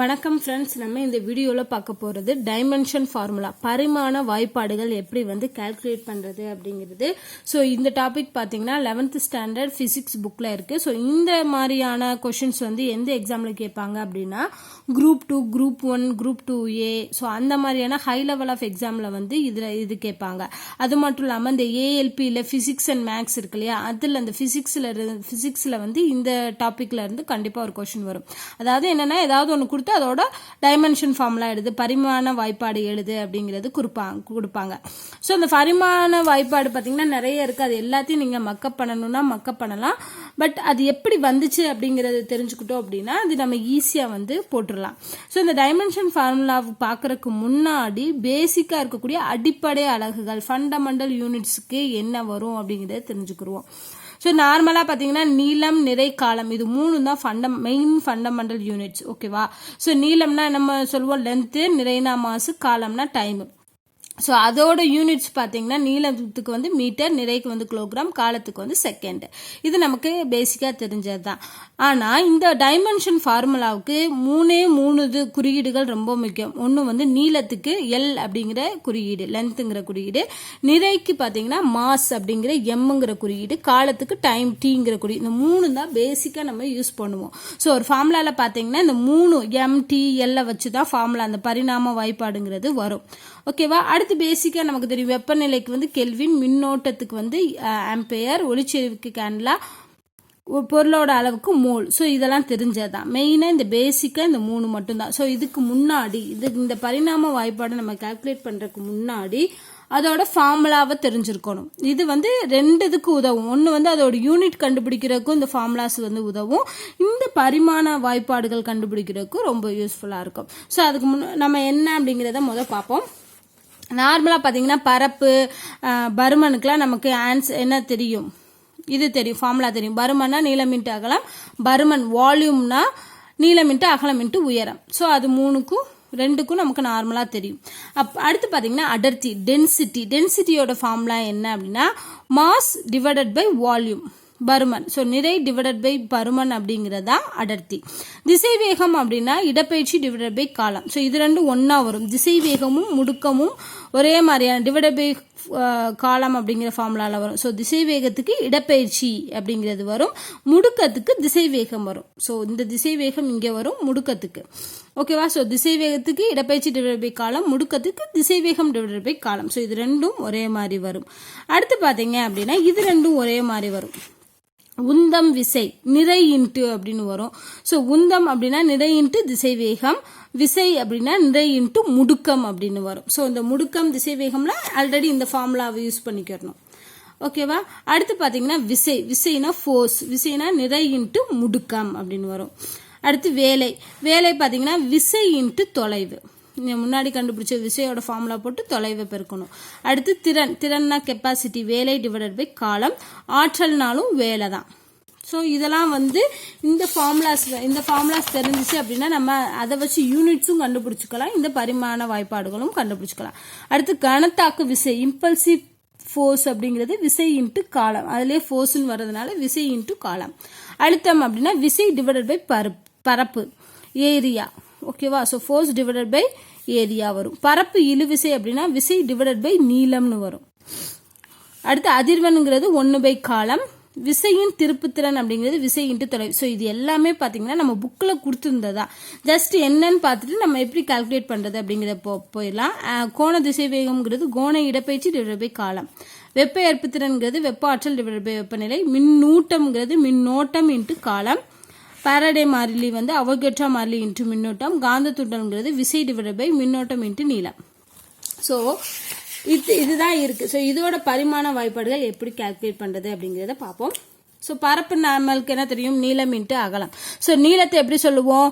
வணக்கம் ஃப்ரெண்ட்ஸ் நம்ம இந்த வீடியோவில் பார்க்க போகிறது டைமென்ஷன் ஃபார்முலா பரிமாண வாய்ப்பாடுகள் எப்படி வந்து கால்குலேட் பண்ணுறது அப்படிங்கிறது. ஸோ இந்த டாபிக் பார்த்தீங்கன்னா லெவன்த் ஸ்டாண்டர்ட் ஃபிசிக்ஸ் புக்கில் இருக்குது ஸோ இந்த மாதிரியான கொஷின்ஸ் வந்து எந்த எக்ஸாமில் கேட்பாங்க அப்படின்னா group two group one group two A so அந்த மாதிரியான ஹை லெவல் ஆஃப் எக்ஸாமில் வந்து இதில் இது கேட்பாங்க. அது மட்டும் இல்லாமல் இந்த ஏஎல்பியில் ஃபிசிக்ஸ் அண்ட் மேக்ஸ் இருக்கு இல்லையா? அதில் அந்த ஃபிசிக்ஸில் ஃபிசிக்ஸில் வந்து இந்த டாப்பிக்கில் இருந்து கண்டிப்பாக ஒரு கொஷின் வரும். அதாவது என்னென்னா ஏதாவது ஒன்று கொடுத்து அதோட டைமென்ஷன் ஃபார்ம்லாம் எழுது பரிமாண வாய்ப்பாடு எழுது அப்படிங்கிறது கொடுப்பாங்க கொடுப்பாங்க. ஸோ அந்த பரிமாண வாய்ப்பாடு பார்த்தீங்கன்னா நிறைய இருக்குது அது எல்லாத்தையும் நீங்கள் மக்கப் பண்ணணும்னா மக்கப் பண்ணலாம். பட் அது எப்படி வந்துச்சு அப்படிங்கிறது தெரிஞ்சுக்கிட்டோம் அப்படின்னா அது நம்ம ஈஸியாக வந்து போட்டுடலாம். ஸோ இந்த டைமென்ஷன் ஃபார்முலா பார்க்குறதுக்கு முன்னாடி பேசிக்காக இருக்கக்கூடிய அடிப்படை அலகுகள் ஃபண்டமெண்டல் யூனிட்ஸுக்கு என்ன வரும் அப்படிங்கிறத தெரிஞ்சுக்கிடுவோம் ஸோ நார்மலாக பார்த்தீங்கன்னா நீளம் நிறை காலம். இது மூணு தான் ஃபண்டம் மெயின் ஃபண்டமெண்டல் யூனிட்ஸ் ஓகேவா ஸோ நீளம்னா நம்ம சொல்லுவோம் லென்த்து நிறைனா மாசு காலம்னா டைமு ஸோ அதோட யூனிட்ஸ் பார்த்தீங்கன்னா நீளத்துக்கு வந்து மீட்டர் நிறைக்கு வந்து கிலோகிராம் காலத்துக்கு வந்து செகண்ட் இது நமக்கு பேசிக்காக தெரிஞ்சது தான் ஆனால் இந்த டைமென்ஷன் ஃபார்முலாவுக்கு மூணே மூணு இது குறியீடுகள் ரொம்ப முக்கியம். ஒன்று வந்து நீளத்துக்கு எல் அப்படிங்கிற குறியீடு லென்த்துங்கிற குறியீடு. நிறைக்கு பார்த்தீங்கன்னா மாஸ் அப்படிங்கிற எம்முங்கிற குறியீடு. காலத்துக்கு டைம் டீங்கிற குறியீடு. இந்த மூணு தான் பேசிக்காக நம்ம யூஸ் பண்ணுவோம். ஸோ ஒரு ஃபார்முலாவில் பார்த்தீங்கன்னா இந்த மூணு எம் டி எல்லை வச்சு தான் ஃபார்முலா அந்த பரிணாம வாய்ப்பாடுங்கிறது வரும். ஓகேவா? அடுத்து பேசிக்காக நமக்கு தெரியும். வெப்பநிலைக்கு வந்து கெல்வின் மின்னோட்டத்துக்கு வந்து ஆம்பையர் ஒளிச்செறிவுக்கு கேன்லா பொருளோட அளவுக்கு மோல் ஸோ இதெல்லாம் தெரிஞ்சது தான் மெயினாக இந்த பேசிக்காக இந்த மூணு மட்டும்தான். ஸோ இதுக்கு முன்னாடி இது இந்த பரிணாம வாய்ப்பாடை நம்ம கால்குலேட் பண்ணுறதுக்கு முன்னாடி அதோட ஃபார்முலாவை தெரிஞ்சிருக்கணும். இது வந்து ரெண்டு இதுக்கு உதவும். ஒன்று வந்து அதோட யூனிட் கண்டுபிடிக்கிறதுக்கும் இந்த ஃபார்முலாஸ் வந்து உதவும். இந்த பரிமாண வாய்ப்பாடுகள் கண்டுபிடிக்கிறதுக்கும் ரொம்ப யூஸ்ஃபுல்லாக இருக்கும். ஸோ அதுக்கு முன் நம்ம என்ன அப்படிங்கிறத முதல் பார்ப்போம். நார்மலாக பார்த்தீங்கன்னா பரப்பு பருமனுக்கெலாம் நமக்கு ஆன்சர் என்ன தெரியும்? இது தெரியும் ஃபார்முலா தெரியும். பருமன்னா நீளம் இன்ட்டு அகலம் பருமன் வால்யூம்னா நீளம் இன்ட்டு அகலம் இன்ட்டு உயரம். ஸோ அது மூணுக்கும் ரெண்டுக்கும் நமக்கு நார்மலாக தெரியும். அப் அடுத்து பார்த்தீங்கன்னா அடர்த்தி டென்சிட்டி டென்சிட்டியோட ஃபார்முலா என்ன அப்படின்னா மாஸ் டிவைடட் பை வால்யூம் பருமன். ஸோ நிறை டிவைடட் பை பருமன் அப்படிங்கிறது தான் அடர்த்தி. திசை வேகம் அப்படின்னா இடப்பயிற்சி டிவைடட் பை காலம். ஸோ இது ரெண்டும் ஒன்றா வரும். திசை வேகமும் முடுக்கமும் ஒரே மாதிரியான டிவைட் பை காலம் அப்படிங்கிற ஃபார்முலாவில் வரும். ஸோ திசை வேகத்துக்கு இடப்பெயர்ச்சி அப்படிங்கிறது வரும். முடுக்கத்துக்கு திசை வேகம் வரும். ஸோ இந்த திசை வேகம் இங்கே வரும் முடுக்கத்துக்கு. ஓகேவா ஸோ திசை வேகத்துக்கு இடப்பெயர்ச்சி டிவைட் பை காலம் முடுக்கத்துக்கு திசை வேகம் டிவைட் பை காலம் ஸோ இது ரெண்டும் ஒரே மாதிரி வரும். அடுத்து பார்த்தீங்க அப்படின்னா இது ரெண்டும் ஒரே மாதிரி வரும். உந்தம் விசை நிறை இன்ட்டு அப்படின்னு வரும். ஸோ உந்தம் அப்படின்னா நிறை இன்ட்டு திசை வேகம் விசை அப்படின்னா நிறை இன்ட்டு முடுக்கம் அப்படின்னு வரும். ஸோ இந்த முடுக்கம் திசை வேகம்ல ஆல்ரெடி இந்த ஃபார்முலாவை யூஸ் பண்ணிக்கிறணும். ஓகேவா அடுத்து பார்த்தீங்கன்னா விசை. விசைனா ஃபோர்ஸ் விசைனா நிறை இன்ட்டு முடுக்கம் அப்படின்னு வரும். அடுத்து வேலை. வேலை பார்த்தீங்கன்னா விசை இன்ட்டு தொலைவு. முன்னாடி கண்டுபிடிச்ச விசையோட ஃபார்முலா போட்டு தொலைவை பெருக்கணும். அடுத்து திறன். திறன்னா கெப்பாசிட்டி வேலை டிவைடட் பை காலம் ஆற்றல்னாலும் வேலை தான். ஸோ இதெல்லாம் வந்து இந்த ஃபார்முலாஸ் இந்த ஃபார்முலாஸ் தெரிஞ்சிச்சு அப்படின்னா நம்ம அதை வச்சு யூனிட்ஸும் கண்டுபிடிச்சிக்கலாம். இந்த பரிமாண வாய்ப்பாடுகளும் கண்டுபிடிச்சிக்கலாம். அடுத்து கனத்தாக்கு விசை இம்பல்சிவ் ஃபோர்ஸ் அப்படிங்கிறது விசை இன்ட்டு காலம் அதுலேயே ஃபோர்ஸ்னு வர்றதுனால விசை இன்ட்டு காலம் அழுத்தம் அப்படின்னா விசை டிவைடட் பை பரப்பு பரப்பு ஏரியா. ஓகேவா so force divided by area வரும். பரப்பு இழுவிசை அப்படின்னா விசை டிவைடட் பை நீளம்னு வரும். அடுத்து அதிர்வனுங்கிறது ஒன்று பை காலம். விசையின் திருப்புத்திறன் அப்படிங்கிறது விசை இன்ட்டு தொலைவு. ஸோ இது எல்லாமே பார்த்தீங்கன்னா நம்ம புக்கில் கொடுத்துருந்ததா? ஜஸ்ட் என்னன்னு பார்த்துட்டு நம்ம எப்படி கால்குலேட் பண்ணுறது அப்படிங்கிறத போ போயிடலாம். கோண திசை வேகம்ங்கிறது கோண இடப்பயிற்சி டிவைட் பை காலம். வெப்ப ஏற்புத்திறன்கிறது வெப்ப ஆற்றல் டிவைட் பை வெப்பநிலை. மின்னூட்டம்ங்கிறது மின்னோட்டம் இன்ட்டு காலம். பாரடே மாறிலி வந்து அவகெட்ரா மாறிலி இன்ட்டு மின்னோட்டம் காந்த துண்டல்ங்கிறது விசை டிவைட் பை மின்னோட்டம் இன்ட்டு நீளம். ஸோ இது இதுதான் இருக்குது ஸோ இதோட பரிமாண வாய்ப்பாடுகள் எப்படி கால்குலேட் பண்ணுறது அப்படிங்கிறத பார்ப்போம். ஸோ பரப்பு நம்மளுக்கு என்ன தெரியும்? நீளம் இன்ட்டு அகலம். ஸோ நீளத்தை எப்படி சொல்லுவோம்?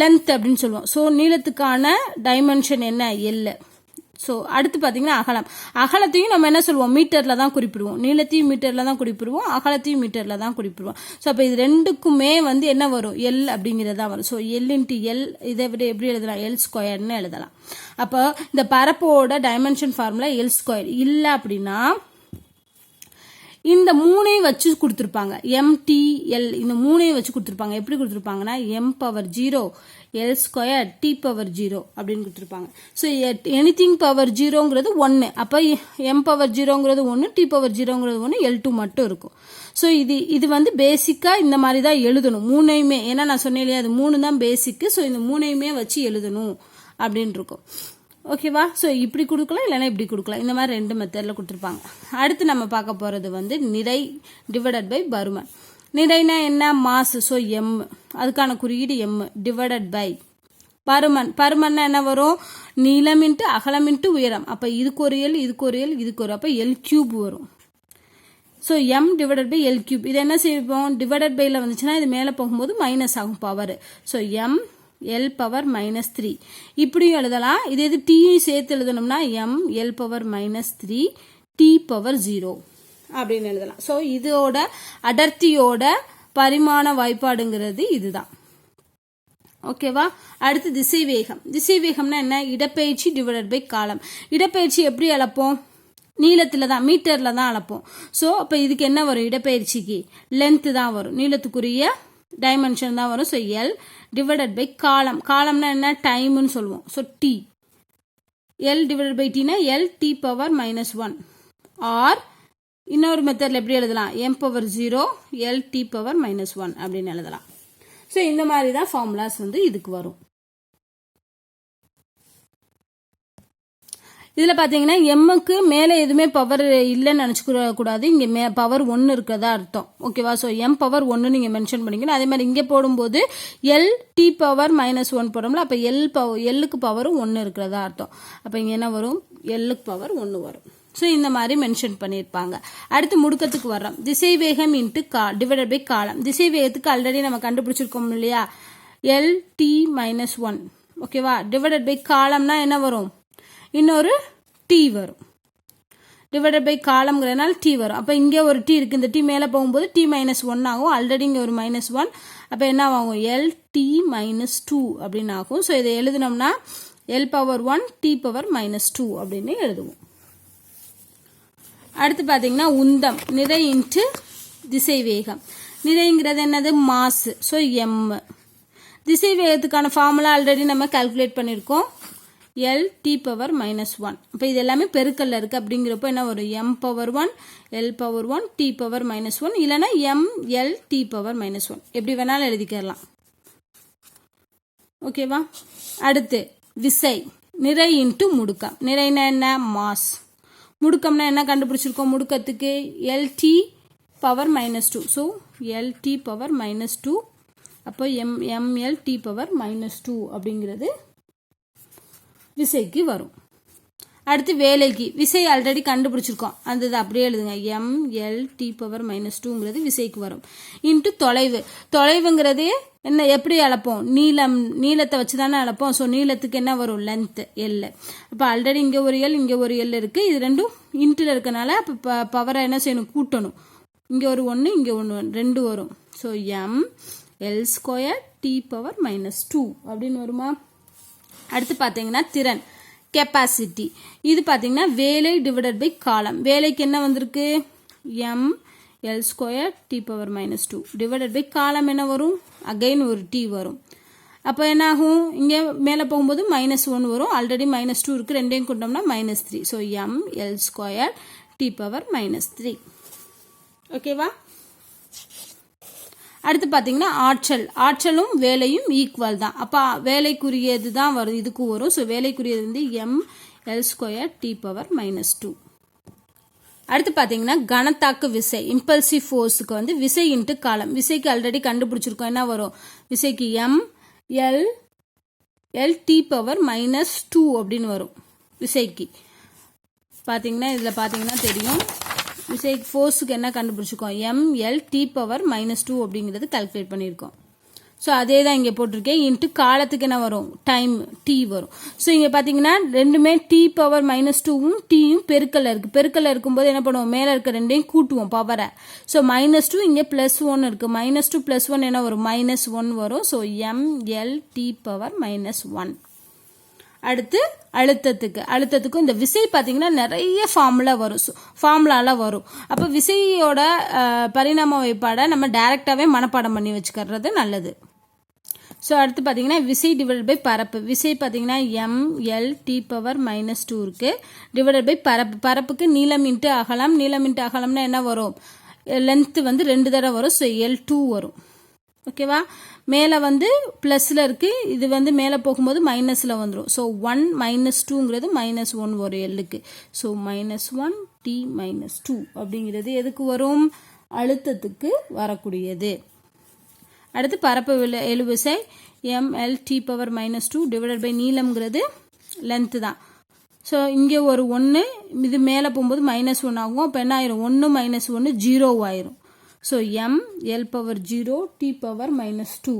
லென்த் அப்படின்னு சொல்லுவோம். ஸோ நீளத்துக்கான டைமென்ஷன் என்ன? எல்லு ஸோ அடுத்து பார்த்தீங்கன்னா அகலம். அகலத்தையும் நம்ம என்ன சொல்லுவோம்? மீட்டரில் தான் குறிப்பிடுவோம். நீளத்தையும் மீட்டரில் தான் குறிப்பிடுவோம். அகலத்தையும் மீட்டரில் தான் குறிப்பிடுவோம். ஸோ அப்போ இது ரெண்டுக்குமே வந்து என்ன வரும்? எல் அப்படிங்கிறது தான் வரும். ஸோ எல் இன்ட்டு எல் இதை விட எப்படி எழுதலாம்? எல் ஸ்கொயர்னு எழுதலாம். அப்போ இந்த பரப்போட டைமென்ஷன் ஃபார்முலா எல் ஸ்கொயர் இல்லை அப்படின்னா இந்த மூணையும் வச்சு கொடுத்துருப்பாங்க. எம்டிஎல் இந்த மூணையும் வச்சு கொடுத்துருப்பாங்க. எப்படி கொடுத்துருப்பாங்கன்னா M power zero L square T power zero அப்படின்னு கொடுத்துருப்பாங்க. ஸோ எனிதிங் பவர் ஜீரோங்கிறது ஒன்று அப்போ எம் பவர் ஜீரோங்கிறது ஒன்று டி பவர் ஜீரோங்கிறது ஒன்று எல் டூ மட்டும் இருக்கும். ஸோ இது இது வந்து பேசிக்காக இந்த மாதிரி தான் எழுதணும். மூணையுமே ஏன்னா நான் சொன்னேன் இல்லையா அது மூணு தான் பேசிக்கு ஸோ இந்த மூணையுமே வச்சு எழுதணும் அப்படின்னு இருக்கும். ஓகேவா ஸோ இப்படி கொடுக்கலாம் இல்லைன்னா இப்படி கொடுக்கலாம். இந்த மாதிரி ரெண்டு மெத்தடில் கொடுத்துருப்பாங்க. அடுத்து நம்ம பார்க்க போகிறது வந்து நிறை டிவைடட் பை பருமன். நிறைனா என்ன? மாஸ் ஸோ எம் அதுக்கான குறியீடு எம் டிவைடட் பை பருமன். பருமன்னா என்ன வரும்? நீளம் இன்ட்டு அகலம் இன்ட்டு உயரம். அப்போ இதுக்கு ஒரு எல் இதுக்கு ஒரு எல் இதுக்கு ஒரு அப்போ எல் கியூப் வரும். So M divided by L cube இது என்ன செய்வோம்? டிவைடட் பையில் வந்துச்சுன்னா இது மேலே போகும்போது மைனஸ் ஆகும் power so M L power minus three இப்படியும் எழுதலாம். இது எது? டீயும் சேர்த்து எழுதணும்னா M L power minus three T power zero அப்படின்னு எழுதலாம். ஸோ இதோட அடர்த்தியோட பரிமாண வாய்ப்பாடுங்கிறது இதுதான். ஓகேவா அடுத்து திசை வேகம் திசை வேகம்னா என்ன? இடப்பெயர்ச்சி டிவைடட் பை காலம் இடப்பெயர்ச்சி எப்படி அளப்போம்? நீளத்தில் தான் மீட்டரில் தான் அளப்போம். ஸோ அப்போ இதுக்கு என்ன வரும்? இடப்பெயர்ச்சிக்கு. லென்த்து தான் வரும். நீளத்துக்குரிய டைமென்ஷன் தான் வரும். ஸோ எல் டிவைடட் பை காலம் காலம்னா என்ன? டைம்னு சொல்லுவோம். So T L divided by Tina L T power minus one or இன்னொரு மெத்தடில் எப்படி எழுதலாம்? M power zero L T power minus one அப்படின்னு எழுதலாம். ஸோ இந்த மாதிரி தான் ஃபார்முலாஸ் வந்து இதுக்கு வரும். இதில் பார்த்தீங்கன்னா எம்முக்கு மேலே எதுவுமே பவர் இல்லைன்னு நினச்சிக்க கூடாது. இங்கே மே பவர் ஒன்று இருக்கிறதா அர்த்தம். ஓகேவா ஸோ எம் பவர் ஒன்று நீங்கள் மென்ஷன் பண்ணிக்கணும். அதே மாதிரி இங்கே போடும்போது L T power minus one போடுறோம்ல அப்போ எல் பவர் எல்லுக்கு பவரும் ஒன்று இருக்கிறதா அர்த்தம். அப்போ இங்கே என்ன வரும்? எல்லுக்கு பவர் ஒன்று வரும். ஸோ இந்த மாதிரி மென்ஷன் பண்ணியிருப்பாங்க. அடுத்து முடுக்கத்துக்கு வர்றோம். திசை வேகம் இன்ட்டு கா டிவைடட் பை காலம் திசை வேகத்துக்கு ஆல்ரெடி நம்ம கண்டுபிடிச்சிருக்கோம் இல்லையா? எல் டி மைனஸ் ஒன் ஓகேவா டிவைடட் பை காலம்னா என்ன வரும்? இன்னொரு டி வரும். டிவைடட் பை காலம்ங்கிறதுனால டி வரும். அப்போ இங்கே ஒரு டி இருக்குது இந்த டி மேலே போகும்போது டி மைனஸ் ஒன் ஆகும். ஆல்ரெடி இங்கே ஒரு மைனஸ் ஒன் அப்போ என்ன ஆகும்? எல் டி மைனஸ் டூ அப்படின்னு ஆகும். ஸோ இதை எழுதினோம்னா L power one T power minus two அப்படின்னு எழுதுவோம். அடுத்து பார்த்தீங்கன்னா உந்தம் நிறை இன்ட்டு திசை வேகம் நிறைங்கிறது என்னது? மாசு. ஸோ எம் திசை வேகத்துக்கான ஃபார்முலா ஆல்ரெடி நம்ம கால்குலேட் பண்ணியிருக்கோம் L T power minus one இப்போ இது எல்லாமே பெருக்கல்ல இருக்குது அப்படிங்கிறப்போ என்ன வரும்? M power one L power one T power minus one இல்லைன்னா M L T power minus one எப்படி வேணாலும் எழுதிக்கலாம் ஓகேவா அடுத்து விசை. நிறை இன்ட்டு முடுக்கம். நிறைனா என்ன? மாஸ். முடுக்கம்னா என்ன கண்டுபிடிச்சிருக்கோம்? முடுக்கத்துக்கு L T power minus two so L T power minus two அப்போ M M L T power minus two அப்படிங்கிறது விசைக்கு வரும். அடுத்து வேலைக்கு. விசை ஆல்ரெடி கண்டுபிடிச்சிருக்கோம். அந்த இது அப்படியே எழுதுங்க. M L T power minus டூங்கிறது விசைக்கு வரும். இன்ட்டு தொலைவு. தொலைவுங்கிறது என்ன எப்படி அளப்போம்? நீளம் நீளத்தை வச்சு தானே அளப்போம். ஸோ நீளத்துக்கு என்ன வரும்? லென்த்து எல் இப்போ ஆல்ரெடி இங்கே ஒரு எல் இங்கே ஒரு எல் இருக்குது இது ரெண்டும் இன்ட்டில் இருக்கனால ப பவரை என்ன செய்யணும்? கூட்டணும். இங்கே ஒரு ஒன்று இங்கே ஒன்று ரெண்டு வரும். So M L square T power minus two அப்படின்னு வருமா? அடுத்து பார்த்தீங்கன்னா திறன். கெப்பாசிட்டி இது பார்த்தீங்கன்னா வேலை டிவைடட் பை காலம் வேலைக்கு என்ன வந்திருக்கு? M L square T power minus two divided by காலம் என்ன வரும்? அகைன் ஒரு டி வரும். அப்போ என்ன ஆகும் இங்கே மேலே போகும்போது மைனஸ் ஒன் வரும். ஆல்ரெடி மைனஸ் டூ இருக்குது ரெண்டையும் கொண்டோம்னா minus three so M L square T power minus three ஓகேவா அடுத்து பார்த்தீங்கன்னா ஆற்றல். ஆற்றலும் வேலையும் ஈக்குவல் தான். அப்போ வேலைக்குரியது தான் வரும் இதுக்கு வரும். ஸோ வேலைக்குரியது வந்து M L square T power minus two அடுத்து பார்த்தீங்கன்னா கனத்தாக்கு விசை. இம்பல்சிவ் ஃபோர்ஸுக்கு வந்து விசை இன்ட்டு காலம். விசைக்கு ஆல்ரெடி கண்டுபிடிச்சிருக்கோம். என்ன வரும்? விசைக்கு M L L T power minus two அப்படின்னு வரும். விசைக்கு. பார்த்தீங்கன்னா இதில் பார்த்தீங்கன்னா தெரியும். விசை ஃபோர்ஸுக்கு என்ன கண்டுபிடிச்சிருக்கோம் M L T power minus two அப்படிங்கிறது கல்குலேட் பண்ணியிருக்கோம். ஸோ அதே தான் இங்கே போட்டிருக்கேன். இன்ட்டு காலத்துக்கு என்ன வரும்? டைம் டி வரும். ஸோ இங்கே பார்த்தீங்கன்னா ரெண்டுமே டி பவர் மைனஸ் டூவும் டீயும் பெருக்கல்ல இருக்குது பெருக்கல்ல இருக்கும்போது என்ன பண்ணுவோம்? மேலே இருக்க ரெண்டையும் கூட்டுவோம் பவரை ஸோ மைனஸ் டூ இங்கே ப்ளஸ் ஒன் இருக்குது மைனஸ் டூ ப்ளஸ் ஒன் என்ன வரும்? மைனஸ் ஒன் வரும். So M L T power minus one அடுத்து அழுத்தத்துக்கு. அழுத்தத்துக்கும் இந்த விசை பார்த்தீங்கன்னா நிறைய ஃபார்முலா வரும். ஃபார்முலாலாம் வரும். அப்போ விசையோட பரிணாம வைப்பாடை நம்ம டைரெக்டாகவே மனப்பாடம் பண்ணி வச்சுக்கிறது நல்லது. ஸோ அடுத்து பார்த்தீங்கன்னா விசை டிவைட் பை பரப்பு. விசை பார்த்தீங்கன்னா M L T power minus two இருக்கு. டிவைட் பை பரப்பு. பரப்புக்கு நீளம் இன்ட்டு அகலம். நீளம் இன்ட்டு அகலம்னா என்ன வரும்? லென்த்து வந்து ரெண்டு தடவை வரும். ஸோ எல் டூ வரும். ஓகேவா? மேலே வந்து ப்ளஸில் இருக்குது இது வந்து மேலே போகும்போது மைனஸில் வந்துடும் ஸோ ஒன் மைனஸ் டூங்கிறது மைனஸ் ஒன் ஒரு எல்லுக்கு so minus one T minus two அப்படிங்கிறது எதுக்கு வரும்? அழுத்தத்துக்கு வரக்கூடியது. அடுத்து பரப்பு வில எழுவிசை M L T power minus two divided by நீளம்ங்கிறது length தான். ஸோ இங்கே ஒரு ஒன்று இது மேலே போகும்போது மைனஸ் ஒன் ஆகும். அப்போ என்ன ஆயிரும்? ஒன்று மைனஸ் ஒன்று ஜீரோ ஆயிரும். So M L power zero T power minus two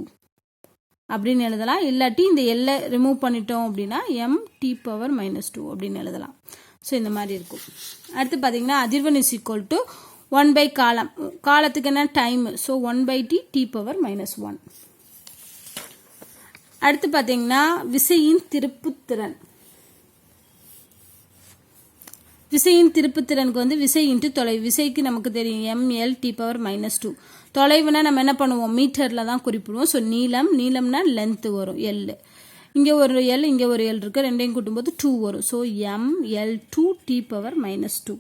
அப்படின்னு எழுதலாம். இல்லாட்டி இந்த எல்லை ரிமூவ் பண்ணிட்டோம் அப்படின்னா M T power minus two அப்படின்னு எழுதலாம். ஸோ இந்த மாதிரி இருக்கும். அடுத்து பார்த்தீங்கன்னா அதிர்வன் is equal to one by காலம். காலத்துக்கு என்ன? Time so one by T T power minus one அடுத்து பார்த்தீங்கன்னா விசையின் திருப்புத்திறன். விசையின் திருப்புத்திறனுக்கு வந்து விசை இன்ட்டு தொலைவு. விசைக்கு நமக்கு தெரியும் M L T power minus two தொலைவுனா நம்ம என்ன பண்ணுவோம்? மீட்டரில் தான் குறிப்பிடுவோம். ஸோ நீளம் நீளம்னா லென்த்து வரும். எல் இங்கே ஒரு எல் இங்கே ஒரு எல் இருக்குது ரெண்டையும் கூட்டும்போது டூ வரும். So M L two T power minus two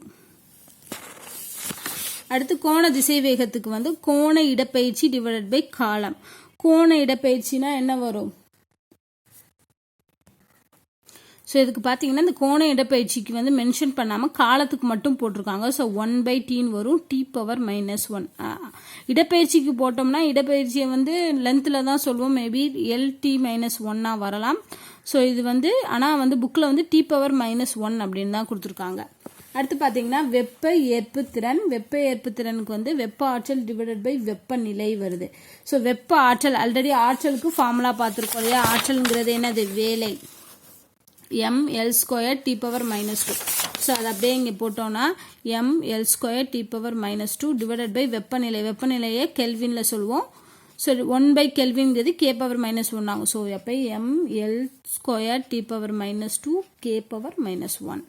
அடுத்து கோண திசை வேகத்துக்கு வந்து கோண இடப்பயிற்சி டிவைடட் பை காலம் கோண இடப்பயிற்சினா என்ன வரும்? ஸோ இதுக்கு பார்த்தீங்கன்னா இந்த கோண இடப்பயிற்சிக்கு வந்து மென்ஷன் பண்ணாமல் காலத்துக்கு மட்டும் போட்டிருக்காங்க. ஸோ ஒன் பை டீன் வரும். டி பவர் மைனஸ் ஒன் இடப்பயிற்சிக்கு போட்டோம்னா இடப்பயிற்சியை வந்து லென்த்தில் தான் சொல்லுவோம். மேபி எல் டி மைனஸ் ஒன்னாக வரலாம். ஸோ இது வந்து ஆனால் வந்து புக்கில் வந்து டி பவர் மைனஸ் ஒன் அப்படின்னு தான் கொடுத்துருக்காங்க. அடுத்து பார்த்தீங்கன்னா வெப்ப ஏற்பு திறன். வெப்ப ஏற்பு திறனுக்கு வந்து வெப்ப ஆற்றல் டிவைடட் பை வெப்பநிலை வருது. ஸோ வெப்ப ஆற்றல் ஆல்ரெடி ஆற்றலுக்கு ஃபார்முலா பார்த்துருக்கோம் இல்லையா? ஆற்றல்ங்கிறது என்னது? வேலை. M L square T power minus two so அதை அப்படியே இங்கே போட்டோம்னா M L square T power minus two divided by வெப்பநிலை. வெப்பநிலையை கெல்வினில் சொல்லுவோம். ஸோ ஒன் பை கெல்வின்கிறது கே பவர் மைனஸ் ஒன் ஆகும். ஸோ அப்போ M L square T power minus two K power minus one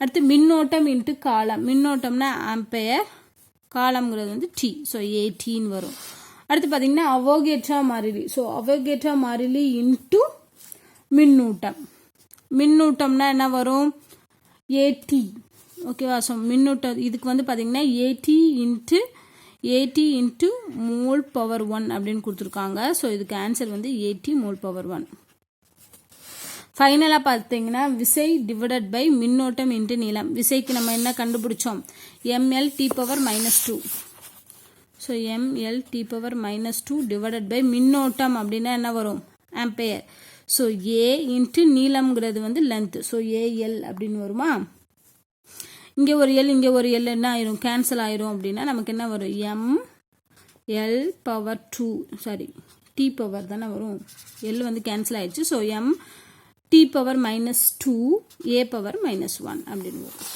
அடுத்து மின்னோட்டம் இன்ட்டு காலம் மின்னோட்டம்னா ஆம்பையர் காலம்ங்கிறது வந்து டி ஸோ ஏடின்னு வரும். அடுத்து பார்த்தீங்கன்னா அவோகேட்ரா மாறிலி. ஸோ அவோகேட்ரா மாறிலி இன்ட்டு மின்னூட்டம். மின்னூட்டம்னா என்ன வரும்? ஏடி ஓகேவா ஸோ மின்னூட்டம் இதுக்கு வந்து பார்த்தீங்கன்னா A T into A T into mole power one அப்படின்னு கொடுத்துருக்காங்க. ஸோ இதுக்கு ஆன்சர் வந்து ஏடி மோல் பவர் ஒன் ஃபைனலாக பார்த்தீங்கன்னா விசை டிவைடட் பை மின்னோட்டம் இன்ட்டு நீளம். விசைக்கு நம்ம என்ன கண்டுபிடிச்சோம்? ML T power minus two so ML T power minus two divided by மின்னோட்டம் அப்படின்னா என்ன வரும்? ஆம்பையர் ஸோ ஏ இன்ட்டு நீளம்ங்கிறது வந்து லென்த்து ஸோ ஏஎல் அப்படின்னு வருமா? இங்கே ஒரு எல் இங்கே ஒரு எல் என்ன ஆயிரும்? கேன்சல் ஆயிரும் அப்படின்னா நமக்கு என்ன வரும்? M L power two sorry T power தானே வரும். எல் வந்து கேன்சல் ஆயிடுச்சு. So M T power minus two A power minus one அப்படின்னு வரும்.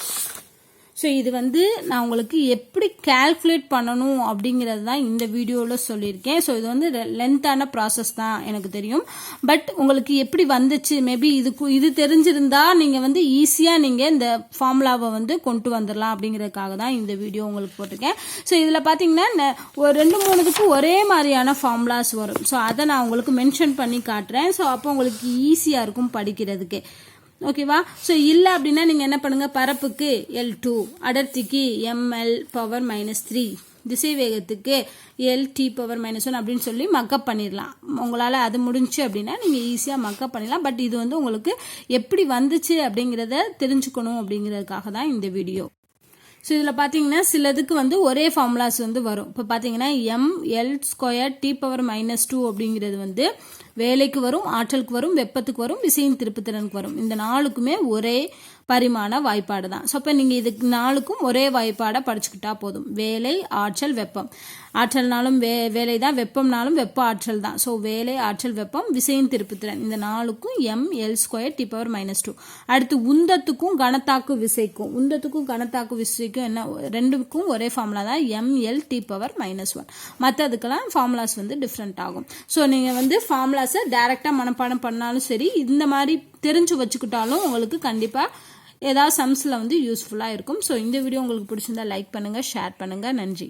ஸோ இது வந்து நான் உங்களுக்கு எப்படி கால்குலேட் பண்ணணும் அப்படிங்கிறது தான் இந்த வீடியோவில் சொல்லியிருக்கேன். ஸோ இது வந்து லென்த்தான ப்ராசஸ் தான் எனக்கு தெரியும். பட் உங்களுக்கு எப்படி வந்துச்சு? மேபி இதுக்கு இது தெரிஞ்சிருந்தா நீங்கள் வந்து ஈஸியாக நீங்கள் இந்த ஃபார்முலாவை வந்து கொண்டு வந்துடலாம் அப்படிங்கிறதுக்காக தான் இந்த வீடியோ உங்களுக்கு போட்டிருக்கேன். ஸோ இதில் பார்த்தீங்கன்னா ஒரு ரெண்டு மூணுத்துக்கு ஒரே மாதிரியான ஃபார்முலாஸ் வரும். ஸோ அதை நான் உங்களுக்கு மென்ஷன் பண்ணி காட்டுறேன். ஸோ அப்போ உங்களுக்கு ஈஸியாக இருக்கும் படிக்கிறதுக்கு. ஓகேவா? ஸோ இல்லை அப்படின்னா நீங்கள் என்ன பண்ணுங்க? பரப்புக்கு L two அடர்த்திக்கு M L power minus three திசை வேகத்துக்கு L T power minus one அப்படின்னு சொல்லி மக்கப் பண்ணிடலாம். உங்களால் அது முடிஞ்சுச்சு அப்படின்னா நீங்கள் ஈஸியாக மக்கப் பண்ணிடலாம். பட் இது வந்து உங்களுக்கு எப்படி வந்துச்சு அப்படிங்கிறத தெரிஞ்சுக்கணும் அப்படிங்கிறதுக்காக தான் இந்த வீடியோ ஸோ இதில் பார்த்தீங்கன்னா சிலதுக்கு வந்து ஒரே ஃபார்முலாஸ் வந்து வரும். இப்போ பார்த்தீங்கன்னா M L square T power minus two அப்படிங்கிறது வந்து வேலைக்கு வரும் ஆற்றலுக்கு வரும் வெப்பத்துக்கு வரும் விசையின் திருப்புத்திறனுக்கு வரும். இந்த நாளுக்குமே ஒரே பரிமாண வாய்ப்பாடு தான். ஸோ இப்போ நீங்கள் இதுக்கு நாளுக்கும் ஒரே வாய்ப்பாடை படிச்சுக்கிட்டா போதும். வேலை ஆற்றல் வெப்பம். ஆற்றல்னாலும் வே வேலை தான் வெப்பம்னாலும் வெப்ப ஆற்றல் தான். ஸோ வேலை ஆற்றல் வெப்பம் விசையின் திருப்புத்திறன். இந்த நாளுக்கும் M L square T power minus two அடுத்து உந்தத்துக்கும் கனத்தாக்கு விசைக்கும். உந்தத்துக்கும் கனத்தாக்கு விசைக்கும் என்ன? ரெண்டுக்கும் ஒரே ஃபார்முலா தான். M L T power minus one மற்றதுக்கெல்லாம் formulas வந்து டிஃப்ரெண்ட் ஆகும். ஸோ நீங்கள் வந்து ஃபார்முலாஸை டைரெக்டாக மனப்பாடம் பண்ணாலும் சரி இந்த மாதிரி தெரிஞ்சு வச்சுக்கிட்டாலும் உங்களுக்கு கண்டிப்பாக ஏதாவது சம்ஸில் வந்து யூஸ்ஃபுல்லாக இருக்கும். ஸோ இந்த வீடியோ உங்களுக்கு பிடிச்சிருந்தா லைக் பண்ணுங்கள் ஷேர் பண்ணுங்கள் நன்றி.